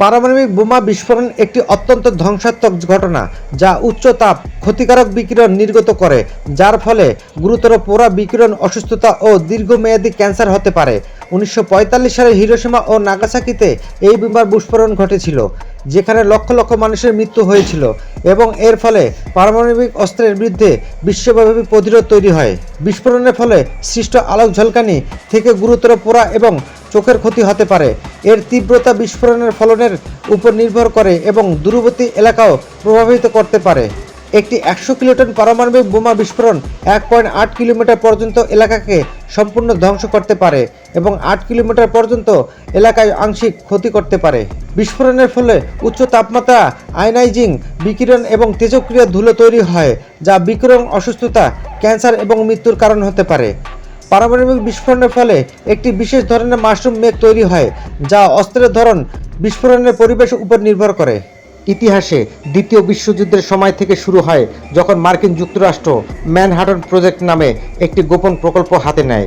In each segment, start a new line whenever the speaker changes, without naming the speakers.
পারমাণবিক বোমা বিস্ফোরণ একটি অত্যন্ত ধ্বংসাত্মক ঘটনা যা উচ্চ তাপ, ক্ষতিকারক বিকিরণ নির্গত করে, যার ফলে গুরুতর পোড়া বিকিরণ, অসুস্থতা ও দীর্ঘমেয়াদী ক্যান্সার হতে পারে। উনিশশো পঁয়তাল্লিশ সালে হিরোসীমা ও নাগাসাকিতে এই বোমার বিস্ফোরণ ঘটেছিল, যেখানে লক্ষ লক্ষ মানুষের মৃত্যু হয়েছিল এবং এর ফলে পারমাণবিক অস্ত্রের বিরুদ্ধে বিশ্বব্যাপী প্রতিরোধ তৈরি হয়। বিস্ফোরণের ফলে সৃষ্ট আলোক ঝলকানি থেকে গুরুতর পোড়া এবং চোখের ক্ষতি হতে পারে। এর তীব্রতা বিস্ফোরণের ফলনের উপর নির্ভর করে এবং দূরবর্তী এলাকাও প্রভাবিত করতে পারে। একটি একশো কিলোটন পারমাণবিক বোমা বিস্ফোরণ এক পয়েন্ট আট কিলোমিটার পর্যন্ত এলাকাকে সম্পূর্ণ ধ্বংস করতে পারে এবং আট কিলোমিটার পর্যন্ত এলাকায় আংশিক ক্ষতি করতে পারে। বিস্ফোরণের ফলে উচ্চ তাপমাত্রা, আয়নাইজিং, বিকিরণ এবং তেজক্রিয়া ধুলো তৈরি হয়, যা বিকিরণ, অসুস্থতা, ক্যান্সার এবং মৃত্যুর কারণ হতে পারে। পারমাণবিক বিস্ফোরণের ফলে একটি বিশেষ ধরনের মাশরুম মেঘ তৈরি হয়, যা অস্ত্রের ধরন, বিস্ফোরণের পরিবেশ উপর নির্ভর করে। ইতিহাসে দ্বিতীয় বিশ্বযুদ্ধের সময় থেকে শুরু হয় যখন মার্কিন যুক্তরাষ্ট্র ম্যানহাটন প্রজেক্ট নামে একটি গোপন প্রকল্প হাতে নেয়।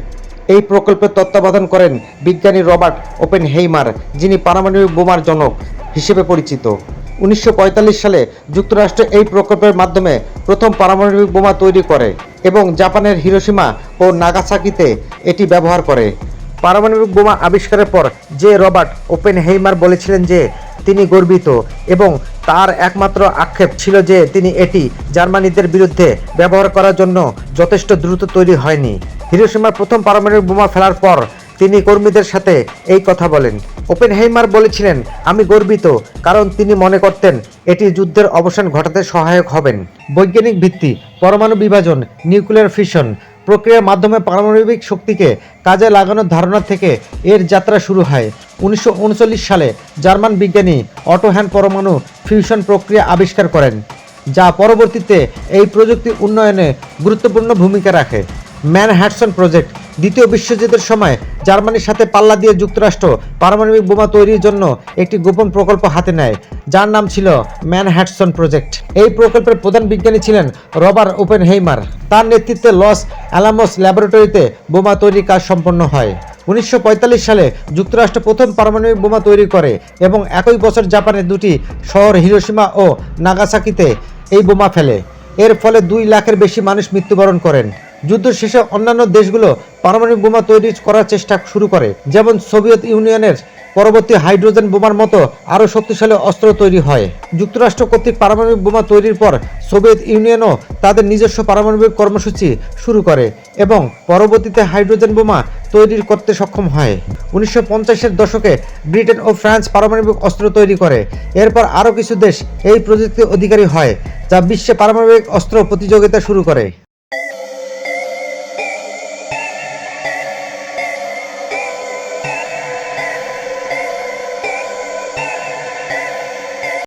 এই প্রকল্পের তত্ত্বাবধান করেন বিজ্ঞানী রবার্ট ওপেন হেইমার যিনি পারমাণবিক বোমার জনক হিসেবে পরিচিত। উনিশশো পঁয়তাল্লিশ সালে যুক্তরাষ্ট্র এই প্রকল্পের মাধ্যমে প্রথম পারমাণবিক বোমা তৈরি করে। এবং জাপানের হিরোসীমা ও নাগাসাকিতে এটি ব্যবহার করে। পারমাণবিক বোমা আবিষ্কারের পর যে রবার্ট ওপেন হেইমার বলেছিলেন যে তিনি গর্বিত এবং তার একমাত্র আক্ষেপ ছিল যে তিনি এটি জার্মানিদের বিরুদ্ধে ব্যবহার করার জন্য যথেষ্ট দ্রুত তৈরি হয়নি। হিরোসীমার প্রথম পারমাণবিক বোমা ফেলার পর তিনি কর্মীদের সাথে এই কথা বলেন। ওপেন হেইমার বলেছিলেন, আমি গর্বিত, কারণ তিনি মনে করতেন এটি যুদ্ধের অবসান ঘটাতে সহায়ক হবেন। বৈজ্ঞানিক ভিত্তি, পরমাণু বিভাজন, নিউক্লিয়ার ফিশন প্রক্রিয়ার মাধ্যমে পারমাণবিক শক্তিকে কাজে লাগানোর ধারণা থেকে এর যাত্রা শুরু হয়। উনিশশো উনচল্লিশ সালে জার্মান বিজ্ঞানী অটোহ্যান পরমাণু ফিউশন প্রক্রিয়া আবিষ্কার করেন, যা পরবর্তীতে এই প্রযুক্তি উন্নয়নে গুরুত্বপূর্ণ ভূমিকা রাখে। ম্যানহ্যাটসন প্রজেক্ট দ্বিতীয় বিশ্বযুদ্ধের সময় জার্মানির সাথে পাল্লা দিয়ে যুক্তরাষ্ট্র পারমাণবিক বোমা তৈরির জন্য একটি গোপন প্রকল্প হাতে নেয়, যার নাম ছিল ম্যানহ্যাটসন প্রজেক্ট। এই প্রকল্পের প্রধান বিজ্ঞানী ছিলেন রবার্ট ওপেন হেইমার তার নেতৃত্বে লস অ্যালামোস ল্যাবরেটরিতে বোমা তৈরির কাজ সম্পন্ন হয়। উনিশশো পঁয়তাল্লিশ সালে যুক্তরাষ্ট্র প্রথম পারমাণবিক বোমা তৈরি করে এবং একই বছর জাপানের দুটি শহর হিরোসীমা ও নাগাসাকিতে এই বোমা ফেলে। এর ফলে দুই লাখের বেশি মানুষ মৃত্যুবরণ করেন। যুদ্ধ শেষে অন্যান্য দেশগুলো পারমাণবিক বোমা তৈরি করার চেষ্টা শুরু করে। যেমন সোভিয়েত ইউনিয়নের পরবর্তী হাইড্রোজেন বোমার মতো আরও শক্তিশালী অস্ত্র তৈরি হয়। যুক্তরাষ্ট্র কর্তৃক পারমাণবিক বোমা তৈরির পর সোভিয়েত ইউনিয়নও তাদের নিজস্ব পারমাণবিক কর্মসূচি শুরু করে এবং পরবর্তীতে হাইড্রোজেন বোমা তৈরি করতে সক্ষম হয়। উনিশশো পঞ্চাশের দশকে ব্রিটেন ও ফ্রান্স পারমাণবিক অস্ত্র তৈরি করে। এরপর আরও কিছু দেশ এই প্রযুক্তির অধিকারী হয়, যা বিশ্বে পারমাণবিক অস্ত্র প্রতিযোগিতা শুরু করে।